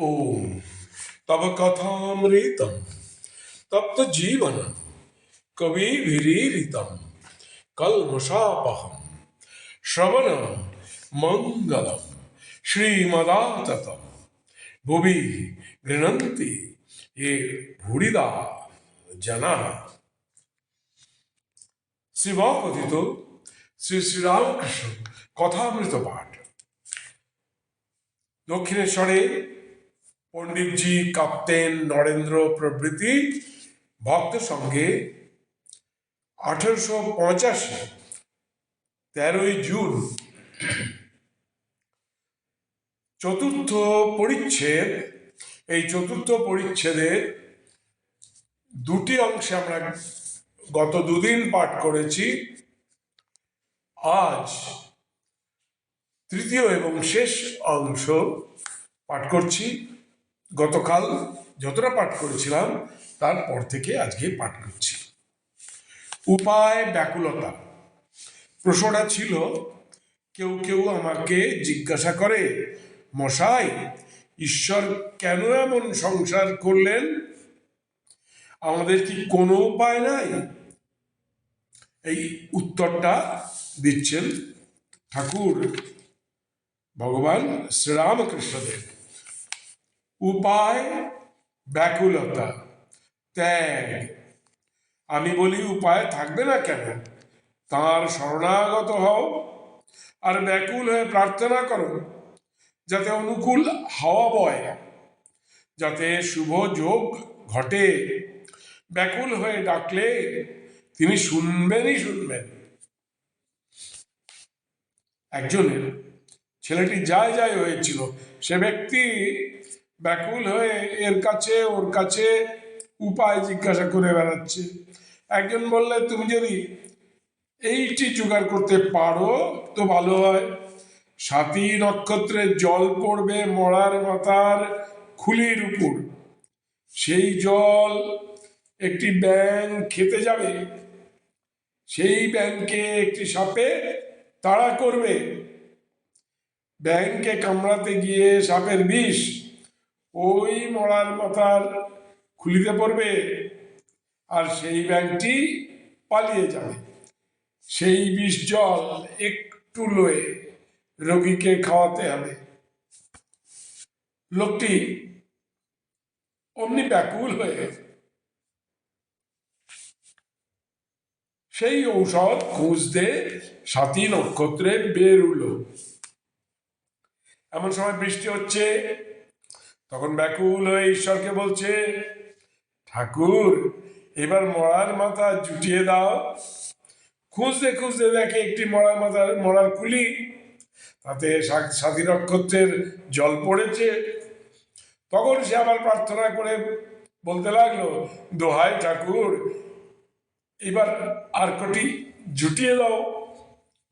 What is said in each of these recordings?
ওম তব কথামৃতম তপ্ত জীবন কবি ভিরীরিতম কলমশাপহম শ্রবণ মঙ্গলম শ্রীমদাতত ভুবি গৃণন্তি এ ভুড়িদা জানা শ্রীবকথিত শ্রী শ্রীরামকৃষ্ণ কথামৃত পাঠ দক্ষিণেশ্বরে পণ্ডিতজি, কাপ্তেন নরেন্দ্র প্রভৃতি ভক্ত সঙ্গে আঠেরোশো পঁচাশি, তেরোই জুন চতুর্থ পরিচ্ছেদ। এই চতুর্থ পরিচ্ছেদের দুটি অংশে আমরা গত দুদিন পাঠ করেছি। আজ তৃতীয় এবং শেষ অংশ পাঠ করছি। গতকাল যতটা পাঠ করেছিলাম, তারপর থেকে আজকে পাঠ করছি। উপায় ব্যাকুলতা। প্রশ্নটা ছিল, কেউ কেউ আমাকে জিজ্ঞাসা করে, মশাই, ঈশ্বর কেন এমন সংসার করলেন? আমাদের কি কোনো উপায় নাই? এই উত্তরটা দিচ্ছেন ঠাকুর ভগবান শ্রীরামকৃষ্ণদেব। উপায় ব্যাকুলতা। ত্যাগ। আমি বলি, উপায় থাকবে না কেন? তার শরণাগত হও আর ব্যাকুল হয়ে প্রার্থনা করো, যাতে অনুকূল হাওয়া বয়, যাতে শুভ যোগ ঘটে। ব্যাকুল হয়ে ডাকলে তিনি শুনবেনই শুনবেন। একজনের ছেলেটি যায় যায় হয়েছিল, সে ব্যক্তি ব্যাকুল হয়ে এর কাছে, ওর কাছে উপায় জিজ্ঞাসা করে বেড়াচ্ছে। একজন বললে, তুমি যদি এইটি জোগাড় করতে পারো তো ভালো হয়। সাতী নক্ষত্রে জল পড়বে মরার মাথার খুলির উপর। সেই জল একটি ব্যাং খেতে যাবে। সেই ব্যাংকে একটি সাপে তাড়া করবে। ব্যাংকে কামড়াতে গিয়ে সাপের বিষ ওই মরার মাথার খুলিতে পড়বে আর সেই ব্যাংকটি পালিয়ে যাবে। সেই বিষ জল একটু লয়ে রোগীকে খাওয়াতে হবে। লোকটি অমনি ব্যাকুল হয়ে সেই ঔষধ খুঁজতে সাতী নক্ষত্রে বেরুলো। এমন সময় বৃষ্টি হচ্ছে তখন ব্যাকুল হয়ে ঈশ্বরকে বলছে, ঠাকুর, এবার মরার মাথা জুটিয়ে দাও। খুঁজতে খুঁজতে দেখে একটি মরার মাথার, মরার কুলি। তাতে সা- সাতী নক্ষত্রের জল পড়েছে। তখন সে আবার প্রার্থনা করে বলতে লাগল, দোহাই ঠাকুর, এবার আর কটি জুটিয়ে দাও।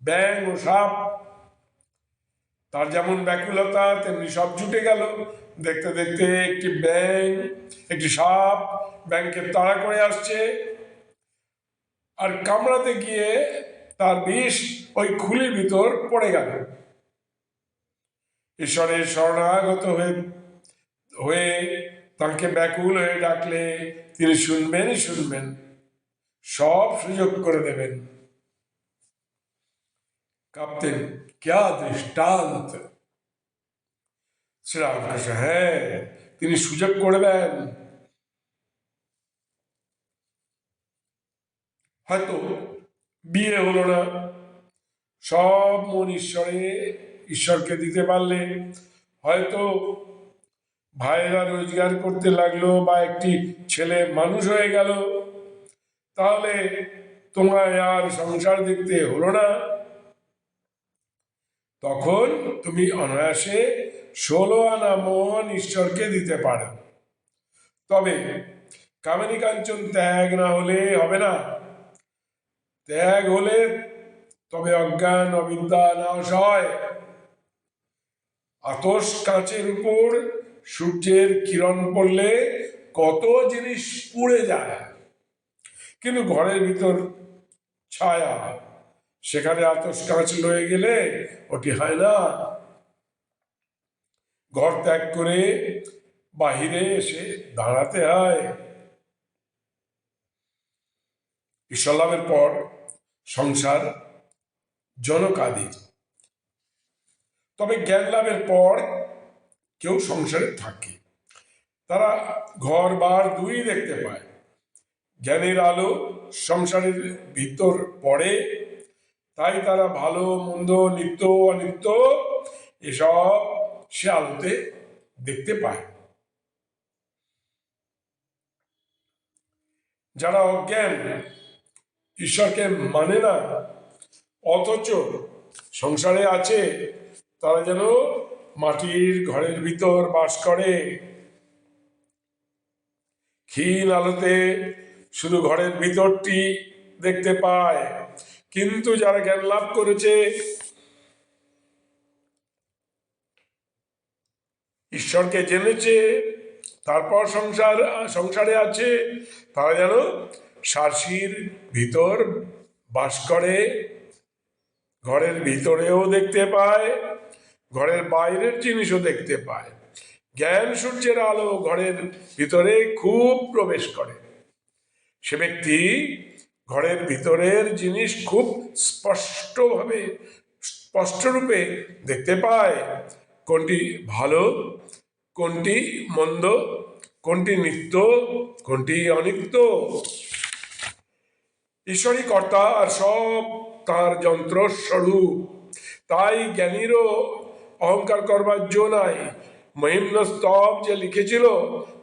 ব্যাং ও সাপ তার যেমন ব্যাকুলতা, তেমনি সব জুটে গেল। দেখতে দেখতে একটি ব্যাং একটি সাপ ব্যাংকের তাড়া করে আসছে আর কামড়াতে গিয়ে তার বিষ ওই খুলির ভিতর পড়ে গেল। ঈশ্বরের শরণাগত হয়ে হয়ে তাকে ব্যাকুল হয়ে ডাকলে তিনি শুনবেনই শুনবেন, সব সুযোগ করে দেবেন। কাপ্তেন। क्या দৃষ্টান্ত শ্রীরামকৃষ্ণ হ্যাঁ তিনি সুযোগ করে দেন হয়তো বিয়ে হলো না। সব মন ঈশ্বরে, ঈশ্বরকে দিতে পারলে হয়তো ভাইয়েরা রোজগার করতে লাগল বা একটি ছেলে মানুষ হয়ে গেল, তাহলে তোমায় আর সংসার দেখতে হলো না। তখন তুমি অনায়াসে ষোলো আনা মন ঈশ্বরকে দিতে পারো। তবে কামিনী কাঞ্চন ত্যাগ না হলে হবে না। ত্যাগ হলে তবে অজ্ঞান, অবিদ্যা নাশ হয়। আতস কাঁচের উপর সূর্যের কিরণ পড়লে কত জিনিস পুড়ে যায়। কিন্তু ঘরের ভিতর ছায়া সেখানে আতস কাঁচ লয়ে গেলে ওটি হয় না। ঘর ত্যাগ করে বাহিরে এসে দাঁড়াতে হয়। লাভের পর সংসার জনকাদির তবে জ্ঞান লাভের পর কেউ সংসারে থাকে। তারা ঘর বার দুই দেখতে পায়। জ্ঞানের আলো সংসারের ভিতর পড়ে। তাই তারা ভালো, মন্দ, নিত্য অনিত্য এসব সে আলোতে দেখতে পায়। যারা অজ্ঞান, ঈশ্বরকে মানে না, অথচ সংসারে আছে, তারা যেন মাটির ঘরের ভিতর বাস করে। ক্ষীণ আলোতে শুধু ঘরের ভিতরটি দেখতে পায় কিন্তু যারা জ্ঞান লাভ করেছে, ঈশ্বরকে জেনেছে, তারপর সংসার, সংসারে আছে, তারা যেন সার্সির ভিতর বাস করে। ঘরের ভিতরেও দেখতে পায়, ঘরের বাইরের জিনিসও দেখতে পায়। জ্ঞান সূর্যের আলো ঘরের ভিতরে খুব প্রবেশ করে। সে ব্যক্তি ঘরের ভিতরের জিনিস খুব স্পষ্টভাবে, স্পষ্টরূপে দেখতে পায়। কোনটি ভালো, কোনটি মন্দ, কোনটি নিত্য, কোনটি অনিত্য। ঈশ্বরী কর্তা আর সব তার যন্ত্রস্বরূপ। তাই জ্ঞানীরও অহংকার করবার জো নাই। মহিম্ন স্তব যে লিখেছিল,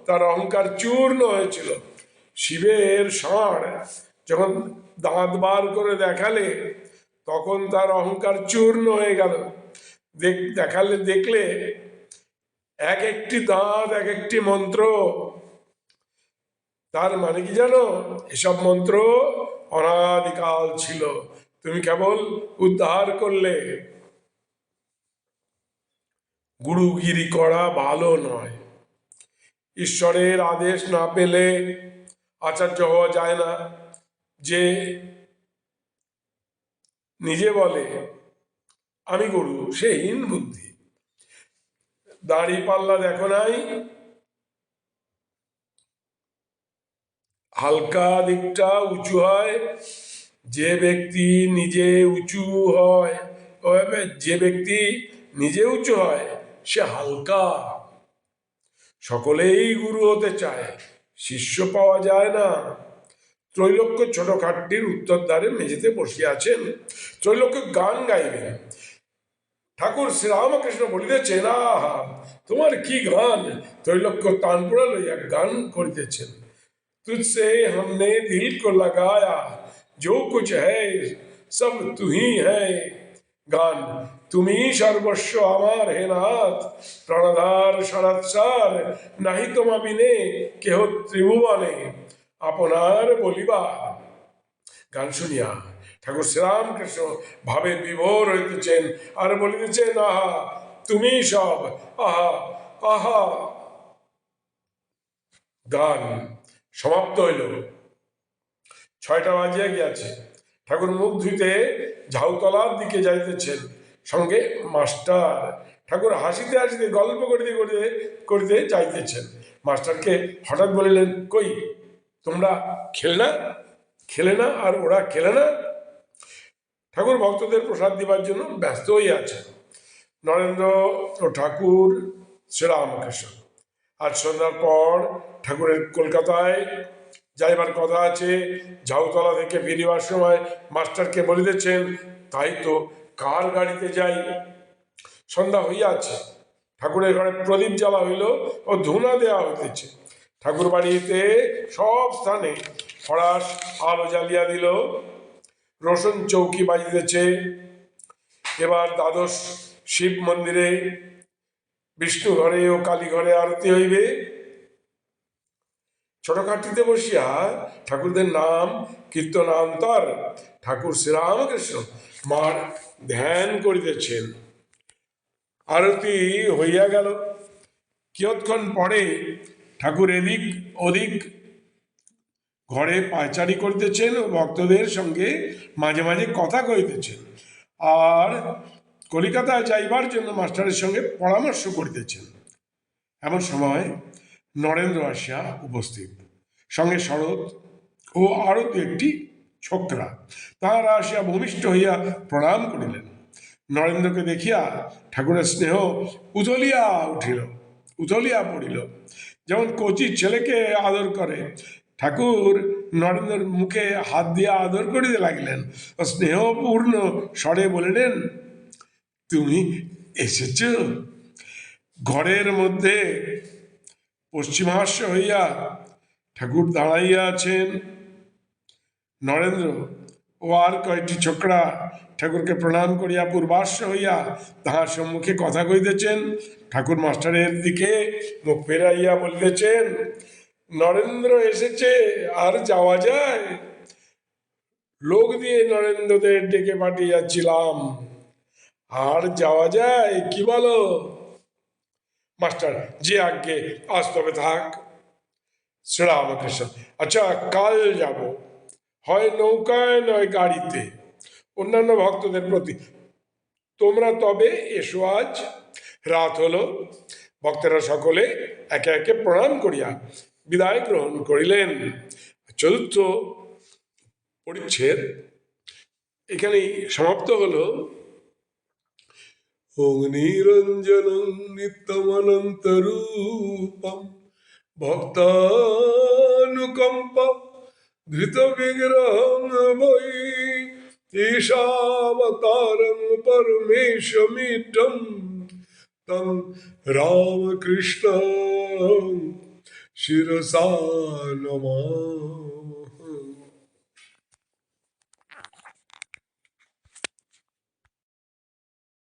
তার অহংকার চূর্ণ হয়েছিল। শিবের ষাঁড় যখন দাঁত বার করে দেখালে, তখন তার অহংকার চূর্ণ হয়ে গেল। দেখালে, দেখলে এক একটি দাঁত, এক একটি মন্ত্র। তার মানে কি জানো? এসব মন্ত্র অনাদিকাল ছিল। তুমি কেবল উদ্ধার করলে। গুরুগিরি করা ভালো নয়। ঈশ্বরের আদেশ না পেলে আচার্য হওয়া যায় না। যে নিজে বলে, আমি গুরু, সে হীন বুদ্ধি। দাড়ি পাল্লা দেখো নাই। হালকা দিকটা উঁচু হয়, যে ব্যক্তি নিজে উঁচু হয় যে ব্যক্তি নিজে উঁচু হয়, সে হালকা। সকলেই গুরু হতে চায়, শিষ্য পাওয়া যায় না। ত্রৈলোক্য ছোট খাটটির উত্তর দ্বারে মেঝেতে বসিয়া আছেন ত্রৈলোক্য গান গাইবেন ঠাকুর শ্রীরামকৃষ্ণ বলিতেছেন আহা তোমার কি গান ত্রৈলোক্য তানপুরা লইয়া গান করিতেছেন तुझसे हमने दिल को लगाया जो कुछ है सब तू ही है গান তুমি সর্বস্ব আমার হে নাথ প্রণধার সরাৎসার নাহি তোমা বিনে কেহ ত্রিভুবনে আপনার বলিবা। গান শুনিয়া ঠাকুর শ্রীরামকৃষ্ণ ভাবে বিভোর হইতেছেন আর বলিতেছেন, আহা, তুমি সব, আহা আহা। গান সমাপ্ত হইল। ছয়টা বাজিয়া গিয়াছে। ঠাকুর মুখ ধুইতে ঝাউতলার দিকে যাইতেছেন। সঙ্গে মাস্টার ঠাকুর হাসিতে হাসিতে গল্প করিতে করিতে করিতে যাইতেছেন। মাস্টারকে হঠাৎ বলিলেন, কই তোমরা খেলে না? খেলে না আর ওরা খেলে না? ঠাকুর ভক্তদের প্রসাদ দিবার জন্য ব্যস্ত হয়ে আছে নরেন্দ্র ও ঠাকুর শ্রীরামকৃষ্ণ। আজ সন্ধ্যার পর ঠাকুরের কলকাতায় যাইবার কথা আছে। ঝাউতলা থেকে ফিরিবার সময় মাস্টারকে বলিতেছেন, তাই তো কার গাড়িতে যাই? সন্ধ্যা হইয়াছে। ঠাকুরের ঘরে প্রদীপ জ্বালা হইল ও ধুনা দেওয়া হইতেছে। ঠাকুর বাড়িতে সব স্থানে ফরাস আলো জ্বালিয়া দিল। রোশন চৌকি বাজিতেছে। এবার দ্বাদশ শিব মন্দিরে বিষ্ণু ঘরে ও কালী ঘরে আরতি হইবে। ছোটখাটিতে বসিয়া ঠাকুরদের নাম কীর্তনান্তর ঠাকুর শ্রীরামকৃষ্ণ মার ধ্যান করিতেছেন। আরতি হইয়া গেল। কিয়ৎক্ষণ পরে ঠাকুর এদিক ওদিক ঘরে পায়চারি করিতেছেন ও ভক্তদের সঙ্গে মাঝে মাঝে কথা কইতেছেন। আর কলিকাতায় যাইবার জন্য মাস্টারের সঙ্গে পরামর্শ করিতেছেন। এমন সময় নরেন্দ্র আসিয়া উপস্থিত। সঙ্গে শরৎ ও আরও দু একটি ছোকরা। তাহারা আসিয়া ভূমিষ্ঠ হইয়া প্রণাম করিলেন। নরেন্দ্রকে দেখিয়া ঠাকুরের স্নেহ উথলিয়া উঠিল, উথলিয়া পড়িল। যেমন কচি ছেলেকে আদর করে, ঠাকুর নরেন্দ্রের মুখে হাত দিয়া আদর করিতে লাগিলেন। স্নেহপূর্ণ স্বরে বলিলেন, তুমি এসেছ? ঘরের মধ্যে পশ্চিমাস্য হইয়া ঠাকুর দাঁড়াইয়া আছেন। নরেন্দ্র ও আর কয়েকটি ছোকরা? ঠাকুরকে প্রণাম করিয়া পূর্বাস্য হইয়া তাহার সম্মুখে কথা কইতেছেন ঠাকুর মাস্টারের দিকে মুখ ফেরাইয়া বলিতেছেন, নরেন্দ্র এসেছে, আর যাওয়া যায়? লোক দিয়ে নরেন্দ্রদের ডেকে পাঠিয়েছিলাম, আর যাওয়া যায়, কি বলো? মাস্টার, যে আজ্ঞে, আজ তবে থাক। শ্রীরামকৃষ্ণ আচ্ছা কাল যাব। হয় নৌকায়, নয় গাড়িতে। অন্যান্য ভক্তদের প্রতি। তোমরা তবে এসো আজ। রাত হলো। ভক্তেরা সকলে একে একে প্রণাম করিয়া বিদায় গ্রহণ করিলেন। চতুর্থ পরিচ্ছেদ। এখানেই সমাপ্ত হলো। অগ্নিরঞ্জনং নিত্যমনন্তরূপম ভক্তানুকম্প। धृत विग्रहं मयि ईशावतारं तम तं रामकृष्ण शिरसा नमः।